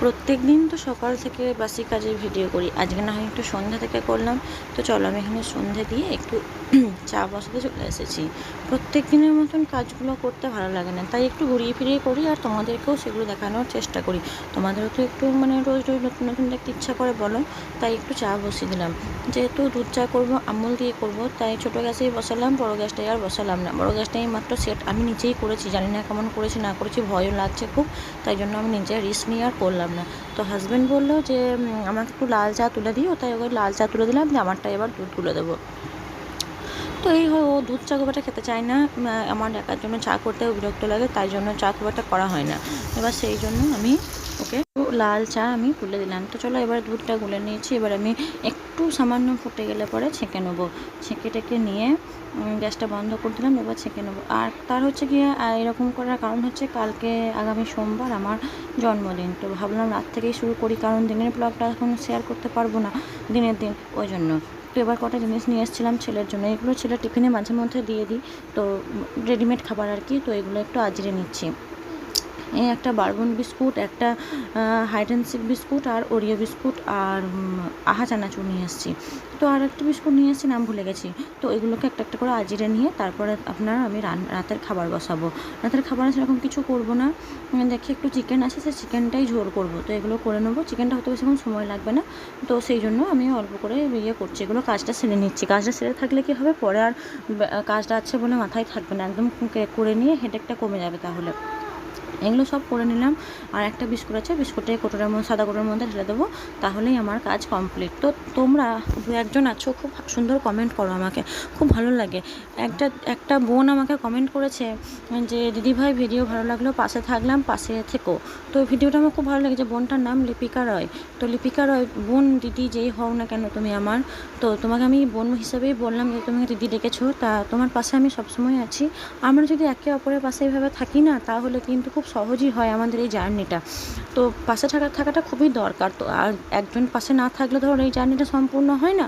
প্রত্যেক দিন তো সকাল থেকে বাসি কাজের ভিডিও করি। আজকে না হয় একটু সন্ধ্যা থেকে করলাম। তো চলো, আমি এখানে সন্ধ্যে দিয়ে একটু চা বসাতে চলে এসেছি। প্রত্যেক দিনের মতন কাজগুলো করতে ভালো লাগে না। তাই একটু ঘুরিয়ে ফিরিয়ে করি আর তোমাদেরকেও সেগুলো দেখানোর চেষ্টা করি। তোমাদেরও তো একটু মানে রোজ রোজ নতুন নতুন দেখতে ইচ্ছা করে বলো। তাই একটু চা বসিয়ে দিলাম। যেহেতু দুধ চা করব, আমুল দিয়ে করব, তাই ছোটো গ্যাসেই বসালাম, বড়ো গ্যাসটাই আর বসালাম না। বড়ো গ্যাসটাই মাত্র সেট আমি নিজেই করেছি। জানি না কেমন করেছি, না করেছি, ভয়ও লাগছে খুব। তাই জন্য আমি নিজে রিস্ক নিয়ে আর করলাম না তো হাজব্যান্ড বলল যে আমাকে একটু লাল চা তুলে দিও। তাই ওকে লাল চা তুলে দিলাম আমারটা এবার দুধ তুলে দেবো। তো এই হয়, ও দুধ চা খুব খেতে চায় না। আমার একার জন্য চা করতে বিরক্ত লাগে, তাই জন্য চা খুব করা হয় না। এবার সেই জন্য আমি ওকে? তো লাল চা আমি তুলে দিলাম। তো চলো এবার দুধটা গুলে নিয়েছি। এবার আমি একটু সামান্য ফুটে গেলে পরে ছেঁকে নেব। ছেঁকে টেকে নিয়ে গ্যাসটা বন্ধ করে দিলাম এবার ছেঁকে নেব। আর তার হচ্ছে আহ, এরকম করার কারণ হচ্ছে কালকে আগামী সোমবার আমার জন্মদিন। তো ভাবলাম রাত থেকেই শুরু করি কারণ দিনের ব্লগটা এখন শেয়ার করতে পারব না দিনের দিন ওই জন্য। তো এবার কটা জিনিস নিয়ে এসেছিলাম ছেলের জন্য। এগুলো ছেলে টিফিনে মাঝে মধ্যে দিয়ে দিই। তো রেডিমেড খাবার আর কি তো এগুলো একটু আজরে নিচ্ছি। একটা বারবন বিস্কুট, একটা হাইড অ্যান্ড সিক বিস্কুট আর ওরিও বিস্কুট আর আহা চানাচুর নিয়ে এসেছি। তো আর একটা বিস্কুট নিয়ে এসেছি, নাম ভুলে গেছি। তো এগুলোকে একটা একটা করে আজিরে নিয়ে তারপরে আপনার আমি রাতের খাবার বসাবো। রাতের খাবারে সেরকম কিছু করব না। দেখি একটু চিকেন আছে সে চিকেনটাই ঝোল করব। তো এগুলো করে নেব। চিকেনটা হতে বেশিক্ষণ সময় লাগবে না। তো সেই জন্য আমি অল্প করে ইয়ে করছি। এগুলো কাজটা সেরে নিচ্ছি। কাজটা সেরে থাকলে কি হবে? পরে আর কাজটা আছে বলে মাথায় থাকবে না। একদম করে নিয়ে হেডেকটা কমে যাবে তাহলে। এগুলো সব করে নিলাম। আর একটা বিস্কুট আছে, বিস্কুটে কোটোর মধ্যে, সাদা কোটোর মধ্যে ঢেলে দেবো। তাহলেই আমার কাজ কমপ্লিট তো তোমরা দু একজন আছো, খুব সুন্দর কমেন্ট করো আমাকে। খুব ভালো লাগে। একটা একটা বোন আমাকে কমেন্ট করেছে যে দিদিভাই ভিডিও ভালো লাগল, পাশে থাকলাম, পাশে থেকো। তো ভিডিওটা আমার খুব ভালো লেগেছে বোনটার নাম লিপিকা রয়। তো লিপিকা রয়, বোন, দিদি যেই হও না কেন তুমি আমার, তো তোমাকে আমি বোন হিসেবেই বললাম যে তুমি দিদি ডেকেছো, তা তোমার পাশে আমি সবসময় আছি। আমরা যদি একে অপরের পাশে এইভাবে থাকি না, তাহলে কিন্তু খুব সহজই হয় আমাদের এই জার্নিটা। তো পাশে থাকা, থাকাটা খুবই দরকার। তো আর একজন পাশে না থাকলে ধরো এই জার্নিটা সম্পূর্ণ হয় না,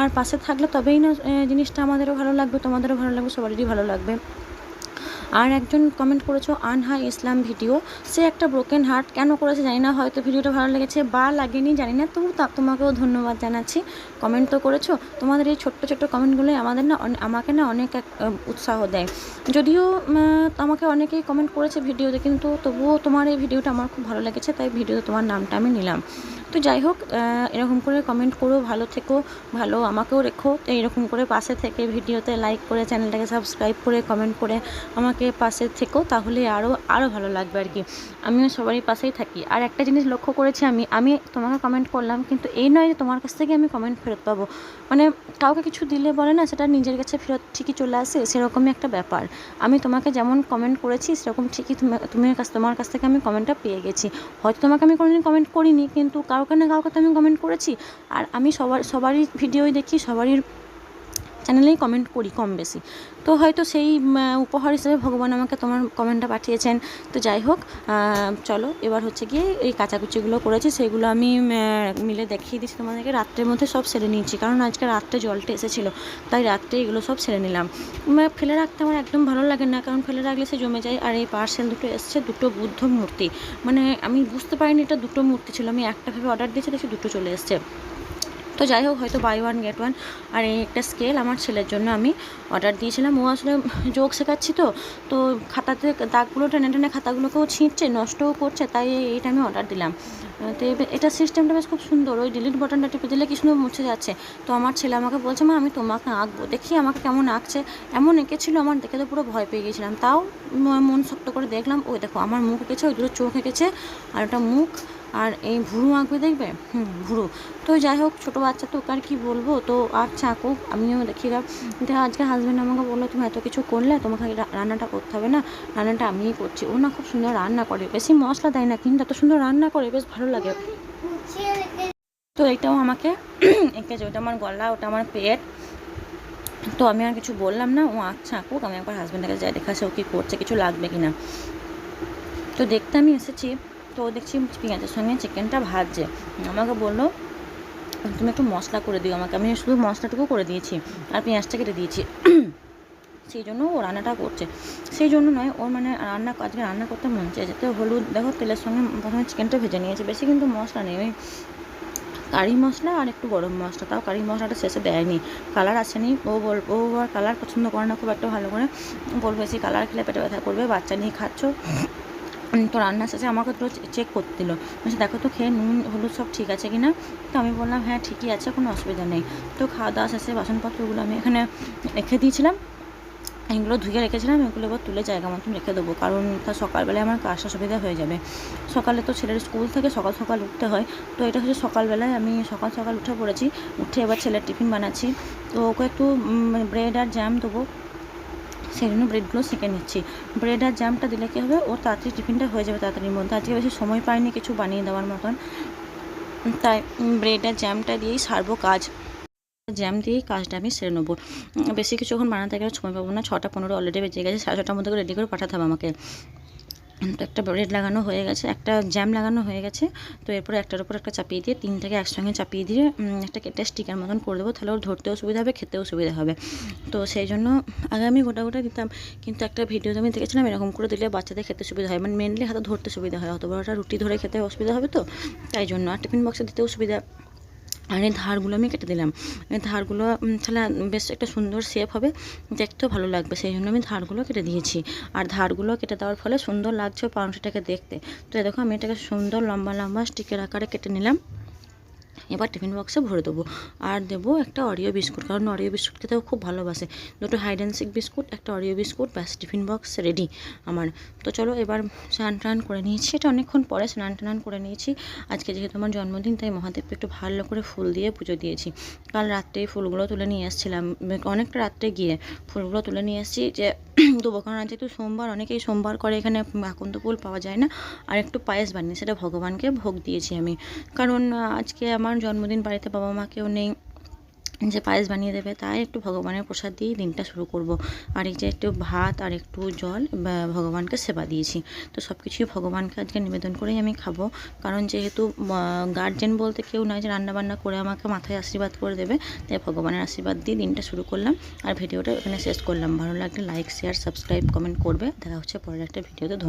আর পাশে থাকলে তবেই না জিনিসটা আমাদেরও ভালো লাগবে, তোমাদেরও ভালো লাগবে, সবারই ভালো লাগবে। আর একজন কমেন্ট করেছ, আনহা ইসলাম ভিডিও। সে একটা ব্রোকেন হার্ট কেন করেছে জানি না, হয়তো ভিডিওটা ভালো লেগেছে বা লাগেনি, জানি না। তবু তা তোমাকেও ধন্যবাদ জানাচ্ছি। কমেন্ট তো করেছ। তোমাদের এই ছোট্ট ছোট্ট কমেন্টগুলোই আমাদের না আমাকে না অনেক এক উৎসাহ দেয়। যদিও আমাকে অনেকেই কমেন্ট করেছে ভিডিওতে, কিন্তু তবুও তোমার এই ভিডিওটা আমার খুব ভালো লেগেছে, তাই ভিডিওতে তোমার নামটা আমি নিলাম। তো যাই হোক এরকম করে কমেন্ট করো, ভালো থেকো, ভালো আমাকেও রেখো। তো এরকম করে পাশে থেকে ভিডিওতে লাইক করে চ্যানেলটাকে সাবস্ক্রাইব করে কমেন্ট করে আমাকে পাশে থেকো, তাহলে আরও আরও ভালো লাগবে আর কি। আমিও সবারই পাশেই থাকি। আর একটা জিনিস লক্ষ্য করেছি আমি আমি তোমাকে কমেন্ট করলাম, কিন্তু এই নয় যে তোমার কাছ থেকে আমি কমেন্ট ফেরত পাবো। মানে কাউকে কিছু দিলে বলে না, সেটা নিজের কাছে ফেরত ঠিকই চলে আসে, সেরকমই একটা ব্যাপার। আমি তোমাকে যেমন কমেন্ট করেছি, সেরকম ঠিকই তুমি তুমি কাছ তোমার কাছ থেকে আমি কমেন্টটা পেয়ে গেছি। হয়তো তোমাকে আমি কোনোদিন কমেন্ট করিনি, কিন্তু কাউকে না কাউকে তো আমি কমেন্ট করেছি। আর আমি সবার সবারই ভিডিওই দেখি সবারই চ্যানেলেই কমেন্ট করি কম বেশি। তো হয়তো সেই উপহার হিসেবে ভগবান আমাকে তোমার কমেন্টটা পাঠিয়েছেন। তো যাই হোক চলো, এবার হচ্ছে গিয়ে এই কাচাকুচিগুলো করেছি, সেগুলো আমি মিলে দেখিয়ে দিচ্ছি তোমাদেরকে। রাত্রের মধ্যে সব সেরে নিয়েছি, কারণ আজকে রাত্রে জলটা এসেছিল, তাই রাত্রে এগুলো সব সেরে নিলাম। ফেলে রাখতে আমার একদম ভালো লাগে না, কারণ ফেলে রাখলে সে জমে যায়, আর এই পার্সেল দুটো এসছে, দুটো বুদ্ধ মূর্তি। মানে আমি বুঝতে পারিনি এটা দুটো মূর্তি ছিল, আমি একটা ভেবে অর্ডার দিয়েছি দেখি দুটো চলে এসছে। তো যাই হোক, হয়তো বাই ওয়ান গেট ওয়ান আর এই একটা স্কেল আমার ছেলের জন্য আমি অর্ডার দিয়েছিলাম। ও আসলে যোগ শেখাচ্ছি তো তো খাতাতে দাগগুলো, টেনে টেনে খাতাগুলোকেও ছিঁড়ছে, নষ্টও করছে, তাই এইটা আমি অর্ডার দিলাম। তো এটা সিস্টেমটা বেশ খুব সুন্দর, ওই ডিলিট বাটনটা টিপে দিলে কি সুন্দর মুছে যাচ্ছে। তো আমার ছেলে আমাকে বলছে, মা, আমি তোমাকে আঁকবো, দেখি আমাকে কেমন আঁকছে। এমন এঁকেছিল, আমার দেখে তো পুরো ভয় পেয়ে গেছিলাম। তাও মন শক্ত করে দেখলাম, ওই দেখো, আমার মুখ এঁকেছে, ওই দুটো চোখ এঁকেছে, আর ওটা মুখ আর এই ভুরু আঁকবে দেখবে? হুম, ভুরু। তো যাই হোক, ছোটো বাচ্চা তো আর কি বলব? তো আচ্ছা আঁকুক আমিও দেখি আজকে হাজব্যান্ড আমাকে বলল, তুমি এত কিছু করলে তোমাকে রান্নাটা করতে হবে না? রান্নাটা আমিই করছি। ও না খুব সুন্দর রান্না করে, বেশি মশলা দেয় না, কিন্তু এত সুন্দর রান্না করে, বেশ ভালো লাগে। তো এইটাও আমাকে এঁকেছে ওটা আমার গলা, ওটা আমার পেট। তো আমি আর কিছু বললাম না, ও আচ্ছা আঁকুক আমি একবার হাজব্যান্ডের কাছে যাই দেখাচ্ছে ও কী করছে, কিছু লাগবে কি না তো দেখতে আমি এসেছি। তো দেখছি পেঁয়াজের সঙ্গে চিকেনটা ভাজছে। আমাকে বলল, তুমি একটু মশলা করে দিও আমাকে, আমি শুধু মশলাটুকু করে দিয়েছি, আর পেঁয়াজটা কেটে দিয়েছি। সেই জন্য ও রান্নাটা করছে। সেই জন্য নয়, ওর মানে রান্না, আজকে রান্না করতে মন চেয়েছে তো হলুদ, দেখো তেলের সঙ্গে প্রথমে চিকেনটা ভেজে নিয়েছে, বেশি কিন্তু মশলা নেই। ওই কারি মশলা আর একটু গরম মশলা, তাও কারি মশলাটা শেষে দেয়নি। কালার আসেনি। ও বল, ও আর কালার পছন্দ করে না, খুব একটা ভালো করে। বলবে সেই কালার খেলে পেটে ব্যথা করবে, বাচ্চা নিয়ে খাচ্ছ। তো রান্না শেষে আমাকে তো চেক করতে দিল বলছে, দেখো তো, খেয়ে নুন, হলুদ সব ঠিক আছে কি না তো আমি বললাম হ্যাঁ ঠিকই আছে, কোনো অসুবিধা নেই। তো খাওয়া দাওয়া শেষে বাসনপত্রগুলো আমি এখানে রেখে দিয়েছিলাম। এগুলো ধুয়ে রেখেছিলাম, এগুলো এবার তুলে জায়গা মতন রেখে দেবো, কারণ তা সকালবেলায় আমার কাজটা সুবিধা হয়ে যাবে। সকালে তো ছেলের স্কুল থেকে সকাল সকাল উঠতে হয়, তো এটা হচ্ছে সকালবেলায় আমি সকাল সকাল উঠে পড়েছি। উঠে এবার ছেলের টিফিন বানাচ্ছি। তো ওকে একটু ব্রেড আর জ্যাম দেবো। সেই জন্য ব্রেডগুলো সেঁকে নিচ্ছি। ব্রেড আর জ্যামটা দিলে কী হবে? ওর তাড়াতাড়ি টিফিনটা হয়ে যাবে তাড়াতাড়ির মধ্যে। আজকে বেশি সময় পাইনি কিছু বানিয়ে দেওয়ার মতন। তাই ব্রেড আর জ্যামটা দিয়েই সারবো কাজ। জ্যাম দিয়েই কাজটা আমি সেরে নেব। বেশি কিছুক্ষণ বানাতে গেলে সময় পাবো না। ছটা পনেরো অলরেডি বেজে গেছে। সাড়ে ছটার মধ্যে রেডি করে পাঠাতে হবে আমাকে। একটা ব্রেড লাগানো হয়ে গেছে, একটা জ্যাম লাগানো হয়ে গেছে। তো এরপরে একটার উপর একটা চাপিয়ে দিয়ে তিনটাকে একসঙ্গে চাপিয়ে দিয়ে একটা কেটে স্টিকার মতন করে দেবো। তাহলে ওর ধরতেও সুবিধা হবে, খেতেও সুবিধা হবে। তো সেই জন্য আগে আমি গোটা গোটা দিতাম। কিন্তু একটা ভিডিওতে আমি দেখেছিলাম, এরকম করে দিলে বাচ্চাদের খেতে সুবিধা হয়। মানে মেনলি হাতে ধরতে সুবিধা হয়। অত বড়টা রুটি ধরে খেতে অসুবিধা হবে তো? তাই জন্য। আর টিফিন বক্সে দিতেও সুবিধা। আর এই ধারগুলো আমি কেটে দিলাম। এই ধারগুলো তাহলে বেশ একটা সুন্দর শেপ হবে, দেখতেও ভালো লাগবে, সেই জন্য আমি ধারগুলো কেটে দিয়েছি। আর ধারগুলো কেটে দেওয়ার ফলে সুন্দর লাগছে পাউরুটিটাকে দেখতে। তো দেখো, আমি এটাকে সুন্দর লম্বা লম্বা স্টিকের আকারে কেটে নিলাম। এবার টিফিন বক্সে ভরে দেবো। আর দেবো একটা অরিও বিস্কুট, কারণ অরিও বিস্কুট খেতেও খুব ভালোবাসে। দুটো হাইড অ্যান্ড সিক বিস্কুট, একটা অরিও বিস্কুট, ব্যাস, টিফিন বক্স রেডি আমার। তো চলো এবার স্নান টান করে নিয়েছি। এটা অনেকক্ষণ পরে স্নান টান করে নিয়েছি। আজকে যেহেতু আমার জন্মদিন, তাই মহাদেবকে একটু ভালো করে ফুল দিয়ে পুজো দিয়েছি। কাল রাত্রেই ফুলগুলো তুলে নিয়ে এসেছিলাম। অনেকটা রাত্রে গিয়ে ফুলগুলো তুলে নিয়ে এসেছি যে দেবো কারণ আজ যেহেতু সোমবার, অনেকেই সোমবার করে এখানে আকন্দ ফুল পাওয়া যায় না। আর একটু পায়েস বানিয়ে, সেটা ভগবানকে ভোগ দিয়েছি আমি। কারণ আজকে আমার জন্মদিন বাড়িতে বাবা মা কেউ নেই যে পায়েস বানিয়ে দেবে, তাই একটু ভগবানের প্রসাদ দিয়ে দিনটা শুরু করব। আর এই যে একটু ভাত আর একটু জল ভগবানকে সেবা দিয়েছি। তো সব কিছুই ভগবানকে আজকে নিবেদন করেই আমি খাব। কারণ যেহেতু গার্জেন বলতে কেউ নয় যে রান্নাবান্না করে আমাকে মাথায় আশীর্বাদ করে দেবে, তাই ভগবানের আশীর্বাদ দিয়ে দিনটা শুরু করলাম। আর ভিডিওটা এখানে শেষ করলাম। ভালো লাগলে লাইক শেয়ার সাবস্ক্রাইব কমেন্ট করবে। দেখা হচ্ছে পরের একটা ভিডিওতে। ধন্যবাদ।